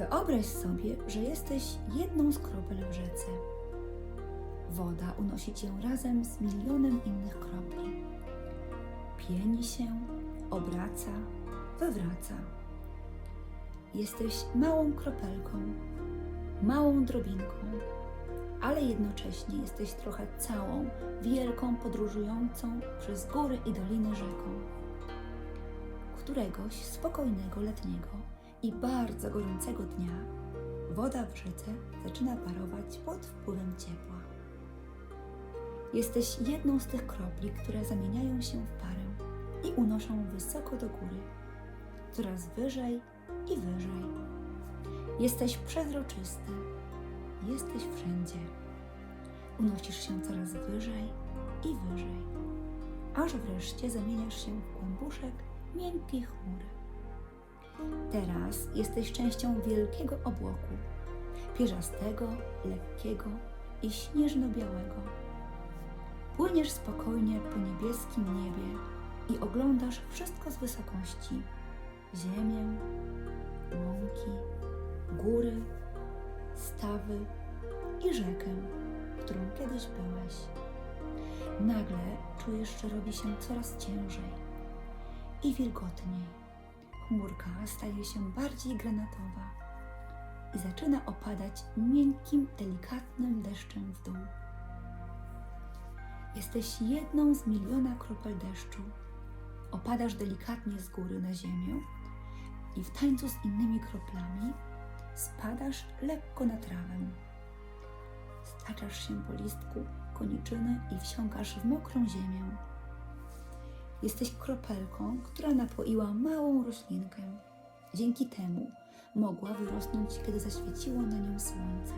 Wyobraź sobie, że jesteś jedną z kropel w rzece. Woda unosi cię razem z milionem innych kropli. Pieni się, obraca, wywraca. Jesteś małą kropelką, małą drobinką, ale jednocześnie jesteś trochę całą, wielką, podróżującą przez góry i doliny rzeką. Któregoś spokojnego letniego i bardzo gorącego dnia woda w rzece zaczyna parować pod wpływem ciepła. Jesteś jedną z tych kropli, które zamieniają się w parę i unoszą wysoko do góry, coraz wyżej i wyżej. Jesteś przezroczysty, jesteś wszędzie. Unosisz się coraz wyżej i wyżej, aż wreszcie zamieniasz się w kłębuszek miękkiej chmury. Teraz jesteś częścią wielkiego obłoku, pierzastego, lekkiego i śnieżno-białego. Płyniesz spokojnie po niebieskim niebie i oglądasz wszystko z wysokości: ziemię, łąki, góry, stawy i rzekę, którą kiedyś byłeś. Nagle czujesz, że robi się coraz ciężej i wilgotniej. Chmurka staje się bardziej granatowa i zaczyna opadać miękkim, delikatnym deszczem w dół. Jesteś jedną z miliona kropel deszczu. Opadasz delikatnie z góry na ziemię i w tańcu z innymi kroplami spadasz lekko na trawę. Staczasz się po listku koniczyny i wsiąkasz w mokrą ziemię. Jesteś kropelką, która napoiła małą roślinkę. Dzięki temu mogła wyrosnąć, kiedy zaświeciło na nią słońce.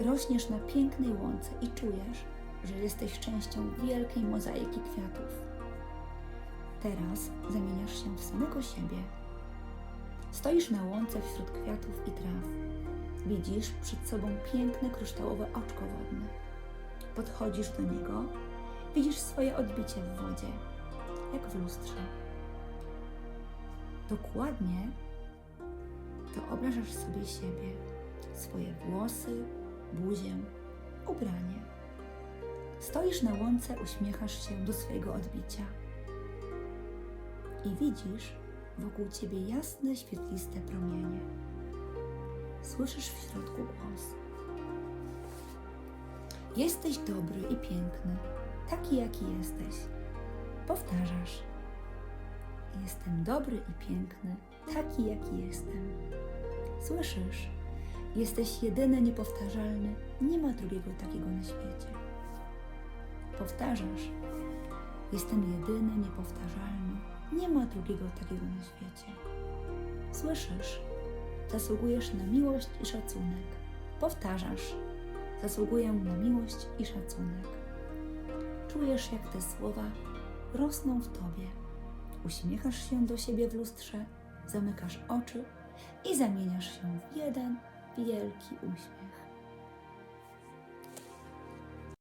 Rośniesz na pięknej łące i czujesz, że jesteś częścią wielkiej mozaiki kwiatów. Teraz zamieniasz się w samego siebie. Stoisz na łące wśród kwiatów i traw. Widzisz przed sobą piękne kryształowe oczko wodne. Podchodzisz do niego, widzisz swoje odbicie w wodzie, jak w lustrze. Dokładnie wyobrażasz sobie siebie, swoje włosy, buzię, ubranie. Stoisz na łące, uśmiechasz się do swojego odbicia i widzisz wokół ciebie jasne, świetliste promienie. Słyszysz w środku głos. Jesteś dobry i piękny, taki jaki jesteś. Powtarzasz. Jestem dobry i piękny, taki jaki jestem. Słyszysz? Jesteś jedyny, niepowtarzalny, nie ma drugiego takiego na świecie. Powtarzasz. Jestem jedyny, niepowtarzalny, nie ma drugiego takiego na świecie. Słyszysz? Zasługujesz na miłość i szacunek. Powtarzasz. Zasługuję na miłość i szacunek. Czujesz, jak te słowa rosną w tobie. Uśmiechasz się do siebie w lustrze, zamykasz oczy i zamieniasz się w jeden wielki uśmiech.